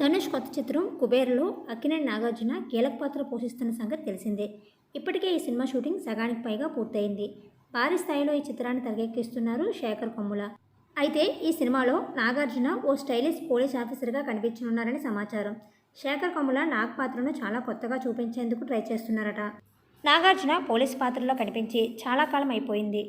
ధనుష్ కొత్త చిత్రం కుబేర్లో అక్కినేని నాగార్జున కీలక పాత్ర పోషిస్తున్న సంగతి తెలిసిందే. ఇప్పటికే ఈ సినిమా షూటింగ్ సగానికి పైగా పూర్తయింది. భారీ స్థాయిలో ఈ చిత్రాన్ని తెరకెక్కిస్తున్నారు శేఖర్ కొమ్ముల. అయితే ఈ సినిమాలో నాగార్జున ఓ స్టైలిష్ పోలీస్ ఆఫీసర్గా కనిపించనున్నారని సమాచారం. శేఖర్ కొమ్ముల నాగ్ పాత్రను చాలా కొత్తగా చూపించేందుకు ట్రై చేస్తున్నారట. నాగార్జున పోలీస్ పాత్రలో కనిపించి చాలా కాలం అయిపోయింది.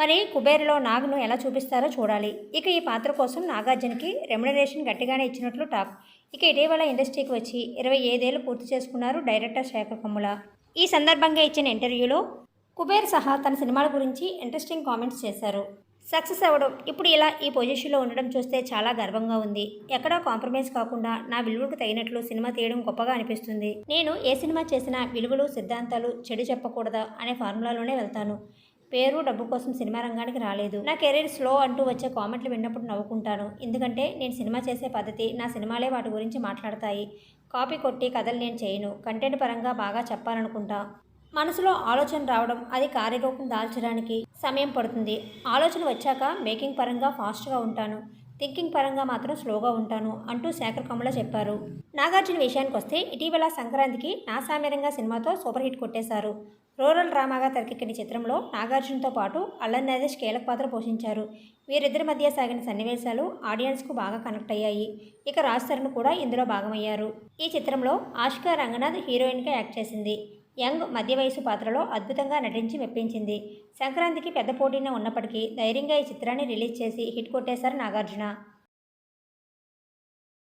మరి కుబేరులో నాగ్ను ఎలా చూపిస్తారో చూడాలి. ఇక ఈ పాత్ర కోసం నాగార్జునకి రెమ్యునరేషన్ గట్టిగానే ఇచ్చినట్లు టాక్. ఇక ఇటీవల ఇండస్ట్రీకి వచ్చి ఇరవై ఐదేళ్ళు పూర్తి చేసుకున్నారు డైరెక్టర్ శేఖర్ కమ్ముల. ఈ సందర్భంగా ఇచ్చిన ఇంటర్వ్యూలో కుబేర్ సహా తన సినిమాల గురించి ఇంట్రెస్టింగ్ కామెంట్స్ చేశారు. సక్సెస్ అవ్వడం ఇప్పుడు ఇలా ఈ పొజిషన్లో ఉండడం చూస్తే చాలా గర్వంగా ఉంది. ఎక్కడా కాంప్రమైజ్ కాకుండా నా విలువలకు తగినట్లు సినిమా తీయడం గొప్పగా అనిపిస్తుంది. నేను ఏ సినిమా చేసినా విలువలు సిద్ధాంతాలు చెడు చెప్పకూడదా అనే ఫార్ములాలోనే వెళ్తాను. పేరు డబ్బు కోసం సినిమా రంగానికి రాలేదు. నా కెరీర్ స్లో అంటూ వచ్చే కామెంట్లు విన్నప్పుడు నవ్వుకుంటాను. ఎందుకంటే నేను సినిమా చేసే పద్ధతి నా సినిమాలే వాటి గురించి మాట్లాడతాయి. కాపీ కొట్టి కథలు నేను చేయను. కంటెంట్ పరంగా బాగా చెప్పాలనుకుంటా. మనసులో ఆలోచన రావడం అది కార్యరూపం దాల్చడానికి సమయం పడుతుంది. ఆలోచన వచ్చాక మేకింగ్ పరంగా ఫాస్ట్గా ఉంటాను. థింకింగ్ పరంగా మాత్రం స్లోగా ఉంటాను అంటూ శేఖర్ కమల చెప్పారు. నాగార్జున విషయానికి వస్తే ఇటీవల సంక్రాంతికి నాసామ్యరంగా సినిమాతో సూపర్ హిట్ కొట్టేశారు. రూరల్ డ్రామాగా తెరకెక్కిన చిత్రంలో నాగార్జునతో పాటు అల్లన్ నరేష్ కీలక పాత్ర పోషించారు. వీరిద్దరి మధ్య సాగిన సన్నివేశాలు ఆడియన్స్కు బాగా కనెక్ట్ అయ్యాయి. ఇక రాజ్ తరుణ్ కూడా ఇందులో భాగమయ్యారు. ఈ చిత్రంలో ఆష్కా రంగనాథ్ హీరోయిన్గా యాక్ట్ చేసింది. యంగ్ మధ్య వయసు పాత్రలో అద్భుతంగా నటించి మెప్పించింది. సంక్రాంతికి పెద్ద పోటీనే ఉన్నప్పటికీ ధైర్యంగా ఈ చిత్రాన్ని రిలీజ్ చేసి హిట్ కొట్టేశారు నాగార్జున.